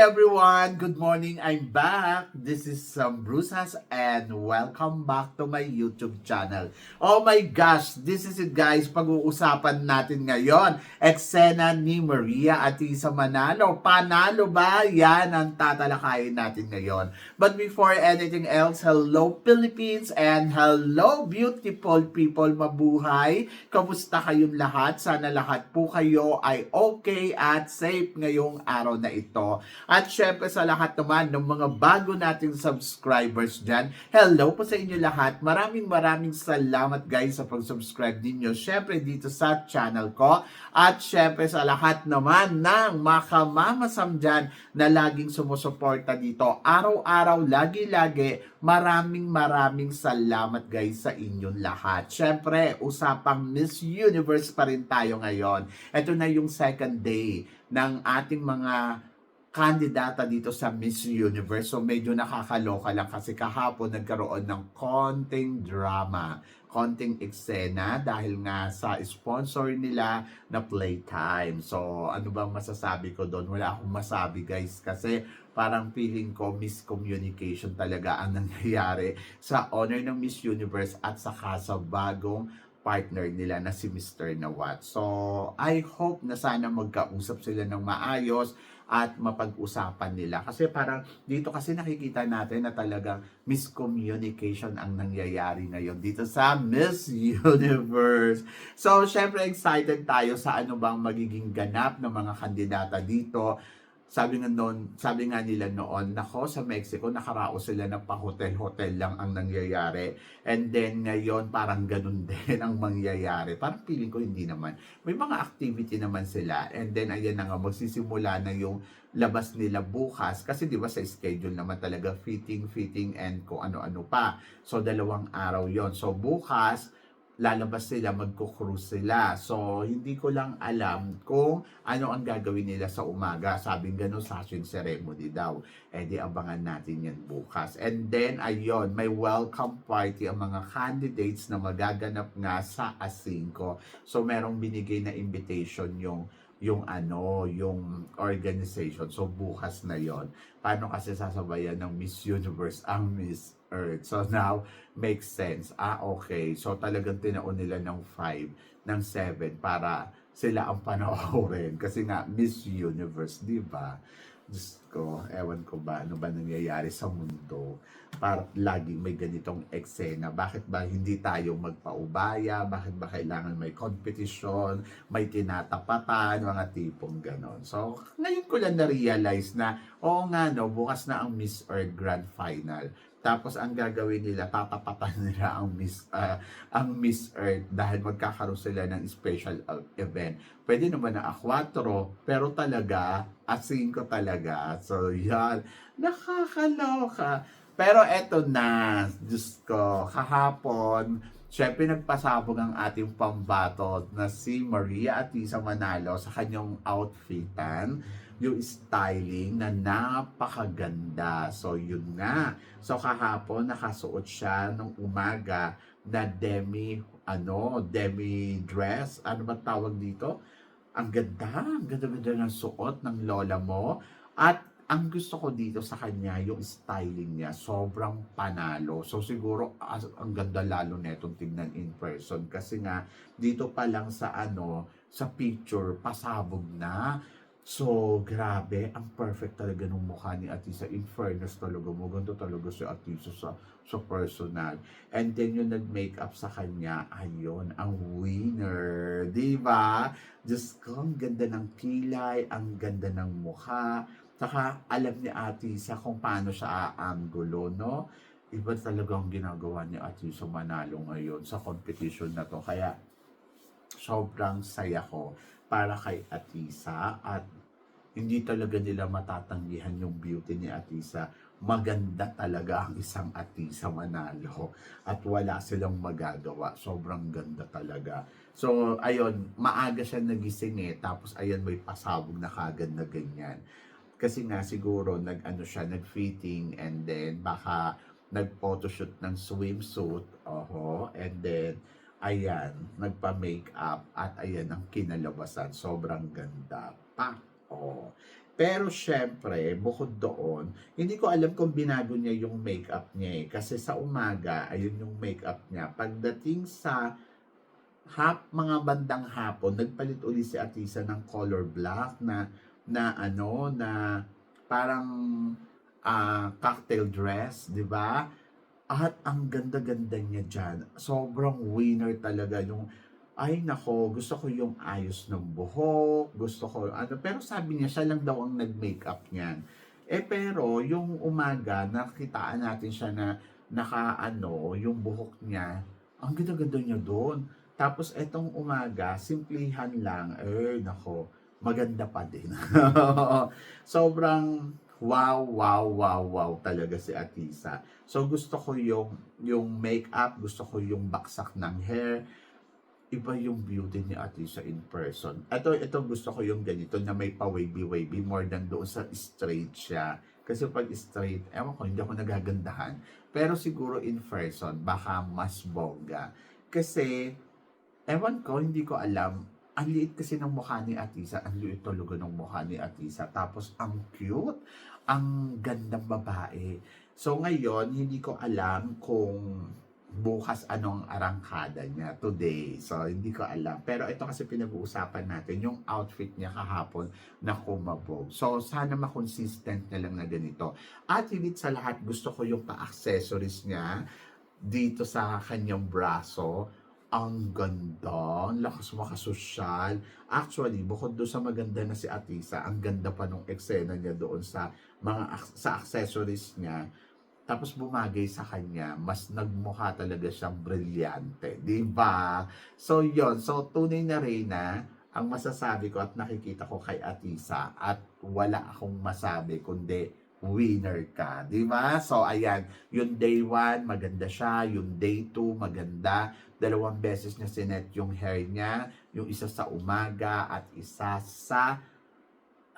Everyone! Good morning! I'm back! This is um, Bruce and welcome back to my YouTube channel. Oh my gosh! This is it guys! Pag-uusapan natin ngayon. Eksena ni Maria at Isa Manalo. Panalo ba? Yan ang tatalakayin natin ngayon. But before anything else, hello Philippines and hello beautiful people mabuhay! Kamusta kayong lahat? Sana lahat po kayo ay okay at safe ngayong araw na ito. At syempre sa lahat naman ng mga bago nating subscribers dyan, hello po sa inyo lahat. Maraming maraming salamat guys sa pag-subscribe ninyo. Syempre dito sa channel ko. At syempre sa lahat naman ng makamamasam dyan na laging sumusuporta dito. Araw-araw, lagi-lagi, maraming maraming salamat guys sa inyong lahat. Syempre, usapang Miss Universe pa rin tayo ngayon. Ito na yung second day ng ating mga kandidata dito sa Miss Universe. So medyo nakakaloka lang kasi kahapon nagkaroon ng konting drama, konting eksena dahil nga sa sponsor nila na Playtime. So ano bang masasabi ko doon? Wala akong masabi guys kasi parang feeling ko miscommunication talaga ang nangyayari sa honor ng Miss Universe at saka sa bagong partner nila na si Mr. Nawat. So, I hope na sana magkausap sila ng maayos at mapag-usapan nila. Kasi parang dito kasi nakikita natin na talagang miscommunication ang nangyayari ngayon dito sa Miss Universe. So, syempre excited tayo sa ano bang magiging ganap ng mga kandidata dito sabi nga noon, sabi nga nila noon, nako sa Mexico nakaraos sila na pa hotel-hotel lang ang nangyayari. And then ngayon parang ganun din ang mangyayari. Parang feeling ko hindi naman. May mga activity naman sila. And then ayan na nga magsisimula na yung labas nila bukas kasi 'di ba sa schedule naman talaga fitting, fitting and kung ano-ano pa. So dalawang araw 'yon. So bukas lalabas sila, magko-cruise sila. So, hindi ko lang alam kung ano ang gagawin nila sa umaga. Sabing gano'n, session ceremony daw. Eh, di abangan natin yan bukas. And then, ayun, may welcome party ang mga candidates na magaganap nga sa Asinco. So, merong binigay na invitation yung yung ano, yung organization. So, bukas na yon Paano kasi sasabayan ng Miss Universe ang Miss Earth? So, now, makes sense. Ah, okay. So, talagang tinaon nila ng 5, ng 7 para sila ang panoorin. Kasi nga, Miss Universe, di ba? Diyos ko, ewan ko ba, ano ba nangyayari sa mundo? Para laging may ganitong eksena. Bakit ba hindi tayo magpaubaya? Bakit ba kailangan may competition, may tinatapatan, mga tipong ganon. So, ngayon ko lang na-realize na, oo nga no, bukas na ang Miss Earth Grand Final. Tapos ang gagawin nila, tatapatan nila ang Miss uh, ang Miss Earth dahil magkakaroon sila ng special uh, event. Pwede naman na A4, pero talaga, A5 talaga. So, yan. Nakakaloka. Pero eto na, Diyos ko, kahapon, syempre nagpasabog ang ating pambato na si Maria Atisa Manalo sa kanyang outfitan yung styling na napakaganda. So, yun nga. So, kahapon, nakasuot siya nung umaga na demi, ano, demi dress. Ano ba tawag dito? Ang ganda. Ang ganda-ganda ng suot ng lola mo. At ang gusto ko dito sa kanya, yung styling niya, sobrang panalo. So siguro, as, ang ganda lalo netong tignan in person. Kasi nga, dito pa lang sa ano, sa picture, pasabog na So, grabe, ang perfect talaga ng mukha ni Atisa. In fairness talaga, maganda talaga si Atisa sa, sa personal. And then yung nag-makeup sa kanya, ayun, ang winner. Di ba? Diyos ko, ang ganda ng kilay, ang ganda ng mukha. Saka, alam ni Atisa kung paano siya aangulo, no? Iba talaga ang ginagawa ni Atisa Manalo ngayon sa competition na to. Kaya, sobrang saya ko para kay Atisa at hindi talaga nila matatanggihan yung beauty ni Atisa. Maganda talaga ang isang Atisa Manalo at wala silang magagawa. Sobrang ganda talaga. So, ayun, maaga siya nagising eh. Tapos, ayun, may pasabog na kagad na ganyan. Kasi nga, siguro, nag-ano siya, nag-fitting and then baka nag-photoshoot ng swimsuit. Oho. And then, ayan, nagpa-makeup at ayan ang kinalabasan. Sobrang ganda. Pa! Pero syempre, bukod doon, hindi ko alam kung binago niya yung makeup niya eh. Kasi sa umaga, ayun yung makeup niya. Pagdating sa hap, mga bandang hapon, nagpalit uli si Atisa ng color black na na ano na parang ah, cocktail dress, 'di ba? At ang ganda-ganda niya diyan. Sobrang winner talaga yung ay nako, gusto ko yung ayos ng buhok, gusto ko ano, pero sabi niya siya lang daw ang nag-makeup niyan. Eh pero yung umaga, nakitaan natin siya na naka ano, yung buhok niya, ang ganda-ganda niya doon. Tapos etong umaga, simplihan lang, eh nako, maganda pa din. Sobrang wow, wow, wow, wow talaga si Atisa. So gusto ko yung yung makeup, gusto ko yung baksak ng hair, iba yung beauty ni Atisa in person. Ito, ito gusto ko yung ganito na may pa-wavy-wavy more than doon sa straight siya. Kasi pag straight, ewan ko, hindi ako nagagandahan. Pero siguro in person, baka mas bongga. Kasi, ewan ko, hindi ko alam. Ang liit kasi ng mukha ni Atisa. Ang liit talaga ng mukha ni Atisa. Tapos, ang cute. Ang gandang babae. So, ngayon, hindi ko alam kung bukas anong arangkada niya today. So, hindi ko alam. Pero ito kasi pinag-uusapan natin, yung outfit niya kahapon na kumabog. So, sana makonsistent na lang na ganito. At higit sa lahat, gusto ko yung pa-accessories niya dito sa kanyang braso. Ang ganda, ang lakas makasosyal. Actually, bukod doon sa maganda na si Atisa, ang ganda pa nung eksena niya doon sa mga sa accessories niya tapos bumagay sa kanya, mas nagmukha talaga siyang brilyante. Di ba? So, yon So, tunay na Reyna, ang masasabi ko at nakikita ko kay Atisa at wala akong masabi kundi winner ka. Di ba? So, ayan. Yung day 1, maganda siya. Yung day 2, maganda. Dalawang beses niya sinet yung hair niya. Yung isa sa umaga at isa sa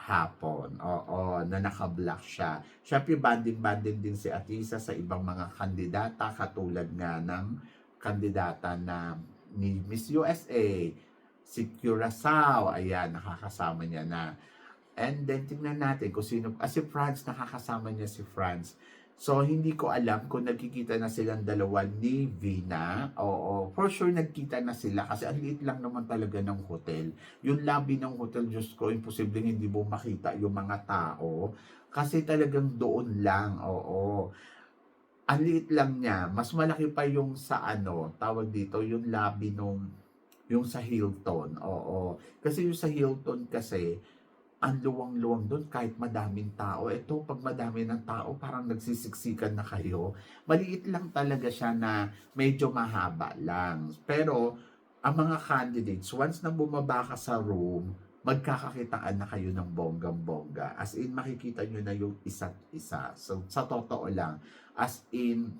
hapon. Oo, na naka-black siya. Siyempre, banding-banding din si Atisa sa ibang mga kandidata, katulad nga ng kandidata na ni Miss USA, si Curacao, ayan, nakakasama niya na. And then, tingnan natin kung sino, ah, si Franz, nakakasama niya si Franz. So, hindi ko alam kung nagkikita na silang dalawa ni Vina. Oo, for sure nagkita na sila kasi ang liit lang naman talaga ng hotel. Yung lobby ng hotel, Diyos ko, imposibleng hindi mo makita yung mga tao. Kasi talagang doon lang, oo. Ang liit lang niya. Mas malaki pa yung sa ano, tawag dito, yung lobby nung, yung sa Hilton. Oo. Kasi yung sa Hilton kasi, ang luwang-luwang doon kahit madaming tao. Ito, pag madami ng tao, parang nagsisiksikan na kayo. Maliit lang talaga siya na medyo mahaba lang. Pero, ang mga candidates, once na bumaba ka sa room, magkakakitaan na kayo ng bonggang-bongga. As in, makikita nyo na yung isa't isa. So, sa totoo lang, as in,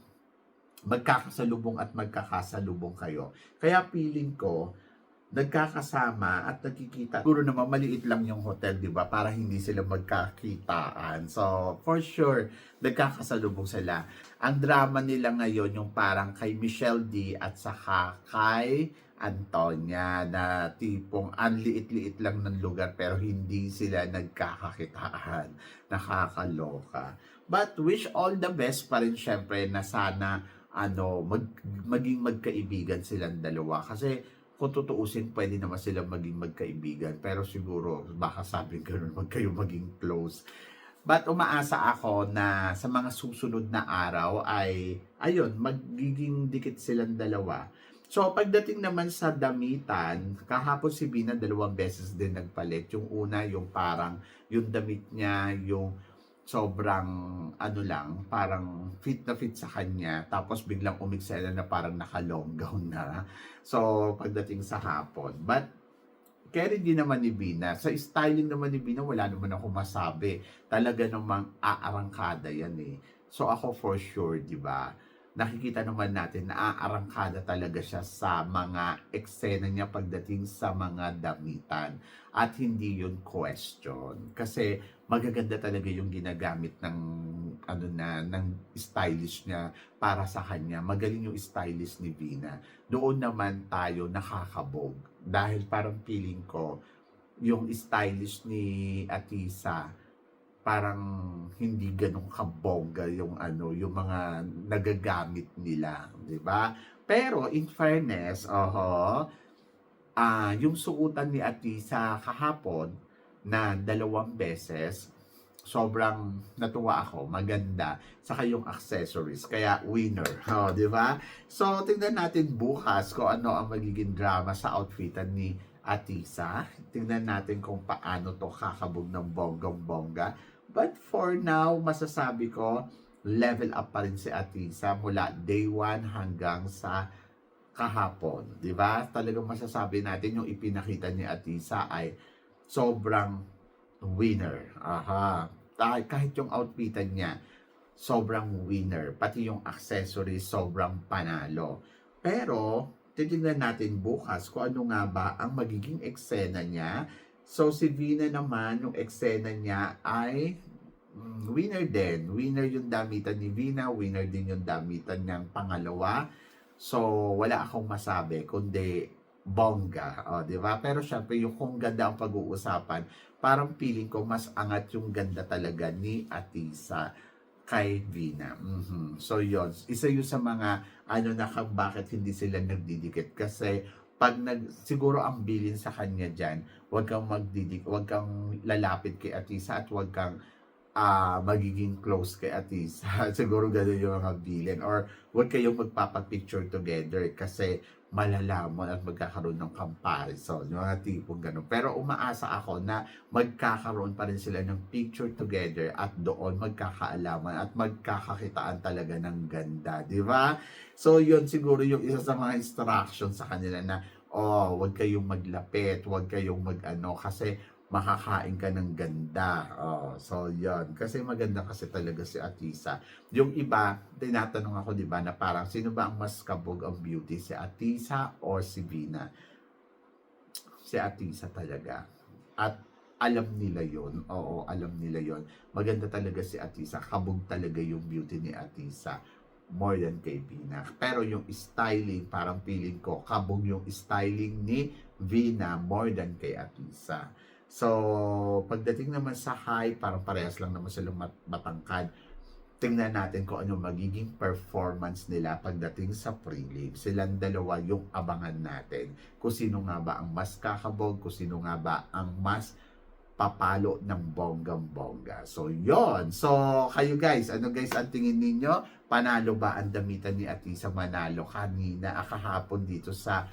magkakasalubong at magkakasalubong kayo. Kaya feeling ko, nagkakasama at nagkikita. Siguro naman maliit lang yung hotel, di ba? Para hindi sila magkakitaan. So, for sure, nagkakasalubong sila. Ang drama nila ngayon, yung parang kay Michelle D at saka kay Antonia na tipong ang liit-liit lang ng lugar pero hindi sila nagkakakitaan. Nakakaloka. But wish all the best pa rin syempre na sana ano mag, maging magkaibigan silang dalawa kasi kung tutuusin, pwede naman sila maging magkaibigan. Pero siguro, baka sabi ganun, wag kayo maging close. But umaasa ako na sa mga susunod na araw ay, ayun, magiging dikit silang dalawa. So, pagdating naman sa damitan, kahapon si Bina dalawang beses din nagpalit. Yung una, yung parang, yung damit niya, yung sobrang, ano lang, parang fit na fit sa kanya. Tapos biglang umiksela na parang naka-long gown na. So, pagdating sa hapon. But, carry din naman ni Bina. Sa styling naman ni Bina, wala naman ako masabi. Talaga namang aarangkada yan eh. So, ako for sure, di ba? Nakikita naman natin na aarangkada talaga siya sa mga eksena niya pagdating sa mga damitan. At hindi yun question. Kasi magaganda talaga yung ginagamit ng ano na ng stylist niya para sa kanya. Magaling yung stylist ni Vina. Doon naman tayo nakakabog. Dahil parang feeling ko yung stylish ni Atisa parang hindi ganun kabongga yung ano, yung mga nagagamit nila, 'di ba? Pero in fairness, oho, ah yung suotan ni Atisa kahapon na dalawang beses, sobrang natuwa ako, maganda, saka yung accessories, kaya winner, oh, di ba? So, tingnan natin bukas kung ano ang magiging drama sa outfitan ni Atisa. Tingnan natin kung paano to kakabog ng bonggang-bongga. But for now, masasabi ko, level up pa rin si Atisa mula day 1 hanggang sa kahapon. Ba? Talagang masasabi natin yung ipinakita ni Atisa ay sobrang winner. Aha. Kahit, kahit yung outfitan niya, sobrang winner. Pati yung accessories, sobrang panalo. Pero, titignan natin bukas kung ano nga ba ang magiging eksena niya. So, si Vina naman, yung eksena niya ay mm, winner din. Winner yung damitan ni Vina, winner din yung damitan niyang pangalawa. So, wala akong masabi, kundi bongga, o, di ba? Pero syempre, yung kung ganda ang pag-uusapan, parang feeling ko mas angat yung ganda talaga ni Atisa kay Vina. Mhm. So, yon Isa yun sa mga, ano na bakit hindi sila nagdidikit. Kasi, pag nag, siguro ang bilin sa kanya dyan, huwag kang magdidik, huwag kang lalapit kay Atisa at huwag kang ah magiging close kay Atisa. siguro ganun yung mga bilin. Or huwag kayong magpapapicture together kasi malalamon at magkakaroon ng comparison. Yung mga tipong ganun. Pero umaasa ako na magkakaroon pa rin sila ng picture together at doon magkakaalaman at magkakakitaan talaga ng ganda. Di ba? So, yun siguro yung isa sa mga instructions sa kanila na oh, wag kayong maglapit, wag kayong mag-ano, kasi makakain ka ng ganda. Oh, so, yun. Kasi maganda kasi talaga si Atisa. Yung iba, tinatanong ako, di ba, na parang sino ba ang mas kabog ang beauty? Si Atisa or si Vina? Si Atisa talaga. At alam nila yon Oo, alam nila yon Maganda talaga si Atisa. Kabog talaga yung beauty ni Atisa more than kay Vina. Pero yung styling, parang feeling ko, kabog yung styling ni Vina more than kay Atisa. So, pagdating naman sa high, parang parehas lang naman silang mat- matangkad. Tingnan natin kung ano magiging performance nila pagdating sa prelim. Silang dalawa yung abangan natin. Kung sino nga ba ang mas kakabog, kung sino nga ba ang mas papalo ng bonggang-bongga. So, yon So, kayo guys, ano guys ang tingin ninyo? Panalo ba ang damitan ni Atisa Manalo kanina, akahapon dito sa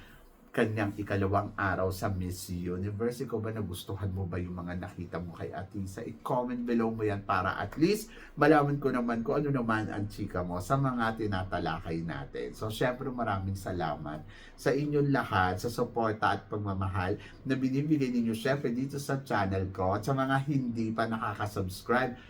kanyang ikalawang araw sa Miss Universe. Ikaw ba nagustuhan mo ba yung mga nakita mo kay Atisa? I-comment below mo yan para at least malaman ko naman kung ano naman ang chika mo sa mga tinatalakay natin. So, syempre maraming salamat sa inyong lahat, sa suporta at pagmamahal na binibigay ninyo syempre dito sa channel ko. At sa mga hindi pa nakaka-subscribe,